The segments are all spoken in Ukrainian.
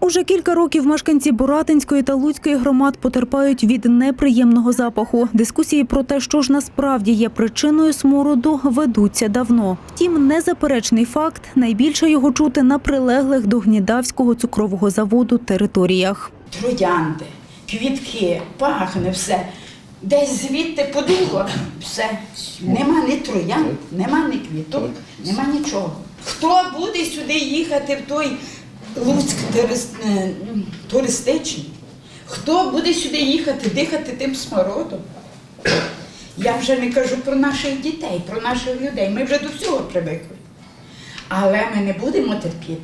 Уже кілька років мешканці Боратинської та Луцької громад потерпають від неприємного запаху. Дискусії про те, що ж насправді є причиною смороду, ведуться давно. Втім, незаперечний факт найбільше його чути на прилеглих до Гнідавського цукрового заводу територіях. троянди, квітки, пахне все. Десь звідти подуло, все. Нема ні троянд, нема ні квіток, нема нічого. Хто буде сюди їхати в той Луцьк е, туристичний? Хто буде сюди їхати, дихати тим смородом? Я вже не кажу про наших дітей, про наших людей. Ми вже до всього привикли. Але ми не будемо терпіти.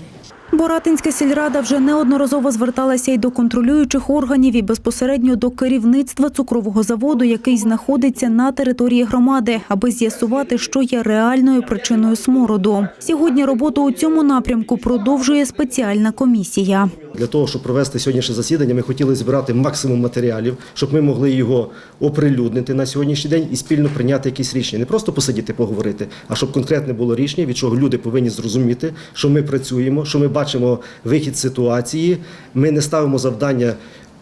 Боратинська сільрада вже неодноразово зверталася й до контролюючих органів і безпосередньо до керівництва цукрового заводу, який знаходиться на території громади, аби з'ясувати, що є реальною причиною смороду. Сьогодні роботу у цьому напрямку продовжує спеціальна комісія. Для того, щоб провести сьогоднішнє засідання, ми хотіли збирати максимум матеріалів, щоб ми могли його оприлюднити на сьогоднішній день і спільно прийняти якісь рішення. Не просто посидіти, поговорити, а щоб конкретне було рішення, від чого люди повинні зрозуміти, що ми працюємо, що ми бачимо вихід ситуації. Ми не ставимо завдання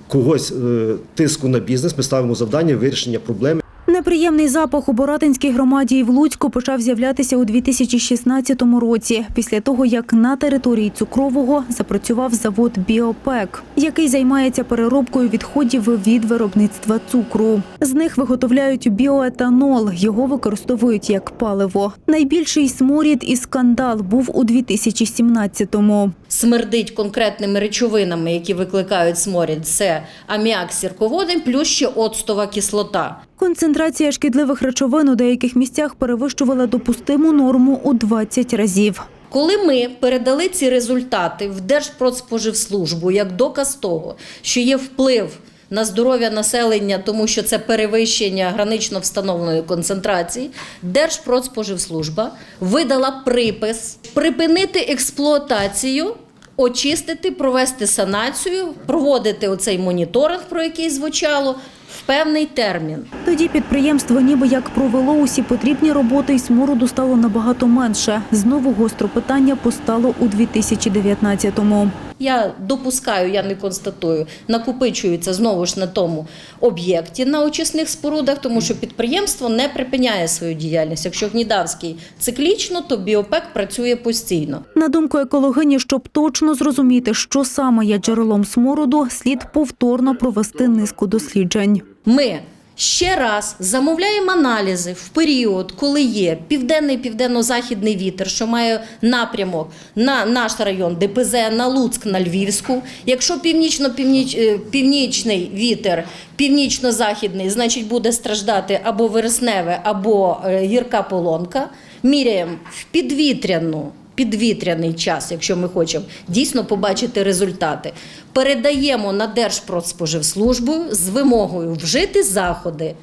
когось е, тиску на бізнес, ми ставимо завдання вирішення проблеми. Неприємний запах у Боратинській громаді і в Луцьку почав з'являтися у 2016 році, після того, як на території цукрового запрацював завод «Біопек», який займається переробкою відходів від виробництва цукру. З них виготовляють біоетанол, його використовують як паливо. Найбільший сморід і скандал був у 2017-му. смердить конкретними речовинами, які викликають сморід, це аміак з сірководнем, плюс ще оцтова кислота. Концентрація шкідливих речовин у деяких місцях перевищувала допустиму норму у 20 разів. Коли ми передали ці результати в Держпродспоживслужбу як доказ того, що є вплив на здоров'я населення, тому що це перевищення гранично встановленої концентрації, Держпродспоживслужба видала припис припинити експлуатацію. Очистити, провести санацію, проводити оцей моніторинг, про який звучало, в певний термін. Тоді підприємство ніби як провело усі потрібні роботи і смороду стало набагато менше. Знову гостро питання постало у 2019-му. Я допускаю, я не констатую, накопичується знову ж на тому об'єкті на очисних спорудах, тому що підприємство не припиняє свою діяльність. Якщо Гнідавський циклічно, то біопек працює постійно. На думку екологині, щоб точно зрозуміти, що саме є джерелом смороду, слід повторно провести низку досліджень. Ми ще раз замовляємо аналізи в період, коли є південний південно-західний вітер, що має напрямок на наш район ДПЗ, на Луцьк, на Львівську. Якщо північно-північний вітер, північно-західний, значить буде страждати або вересневе, або е, гірка полонка. Міряємо в підвітряну. Підвітряний час, якщо ми хочемо дійсно побачити результати, передаємо на Держпродспоживслужбу з вимогою вжити заходи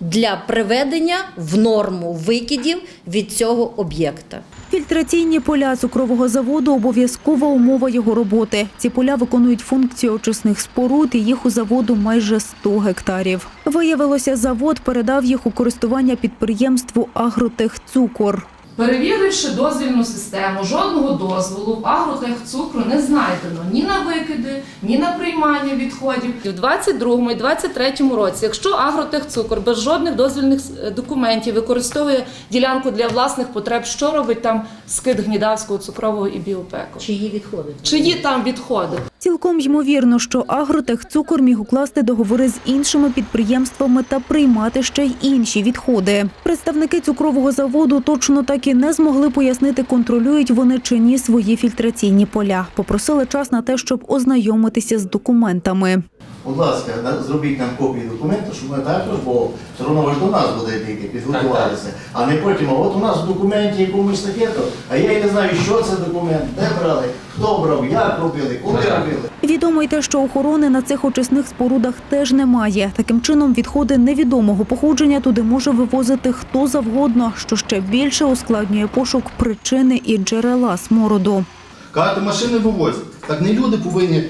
для приведення в норму викидів від цього об'єкта. Фільтраційні поля цукрового заводу обов'язкова умова його роботи. Ці поля виконують функцію очисних споруд, і їх у заводу майже 100 гектарів. Виявилося, завод передав їх у користування підприємству «Агротехцукор». Перевіривши дозвільну систему, жодного дозволу в агротехцукру не знайдено ні на викиди, ні на приймання відходів. У 22 і 23 році, якщо агротехцукор без жодних дозвільних е, документів використовує ділянку для власних потреб, що робить там скид гнідавського цукрового і біопеку? Чиї відходи? Чиї там відходи? Цілком ймовірно, що «Агротехцукор» міг укласти договори з іншими підприємствами та приймати ще й інші відходи. Представники цукрового заводу точно так і не змогли пояснити, контролюють вони чи ні свої фільтраційні поля. Попросили час на те, щоб ознайомитися з документами. Будь ласка, зробіть нам копії документу, щоб ми також, бо все одно ви ж до нас будете йти, підготуватися. А не потім, а от у нас в документі якомусь таке, то, а я й не знаю, що це документ, де брали, хто брав, як робили, коли робили. Відомо й те, що охорони на цих очисних спорудах теж немає. Таким чином, відходи невідомого походження туди може вивозити хто завгодно, що ще більше ускладнює пошук причини і джерела смороду. Кажете, машини вивозять. Так не люди повинні е,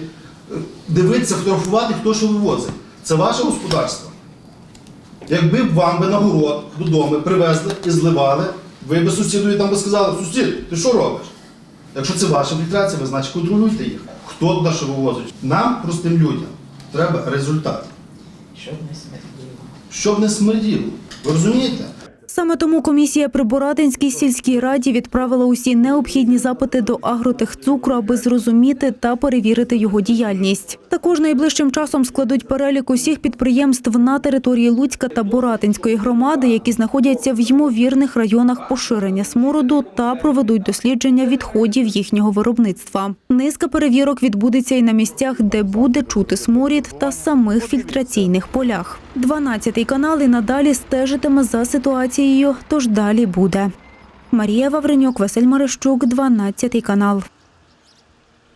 дивитися, фотографувати, хто що вивозить. Це ваше господарство. Якби б вам би на город додому привезли і зливали, ви б сусідові там би сказали, сусід, ти що робиш? Якщо це ваша фільтрація, ви значить контролюйте їх. хто туди що вивозить. Нам, простим людям, треба результат. Щоб не смерділо. Щоб не смерділо. Ви розумієте? Саме тому комісія при Боратинській сільській раді відправила усі необхідні запити до агротехцукру, аби зрозуміти та перевірити його діяльність. Також найближчим часом складуть перелік усіх підприємств на території Луцька та Боратинської громади, які знаходяться в ймовірних районах поширення смороду, та проведуть дослідження відходів їхнього виробництва. Низка перевірок відбудеться і на місцях, де буде чути сморід та самих фільтраційних полях. 12 канал і надалі стежитиме за ситуацією, тож далі буде. Марія Вавренюк, Василь Марищук, 12 канал.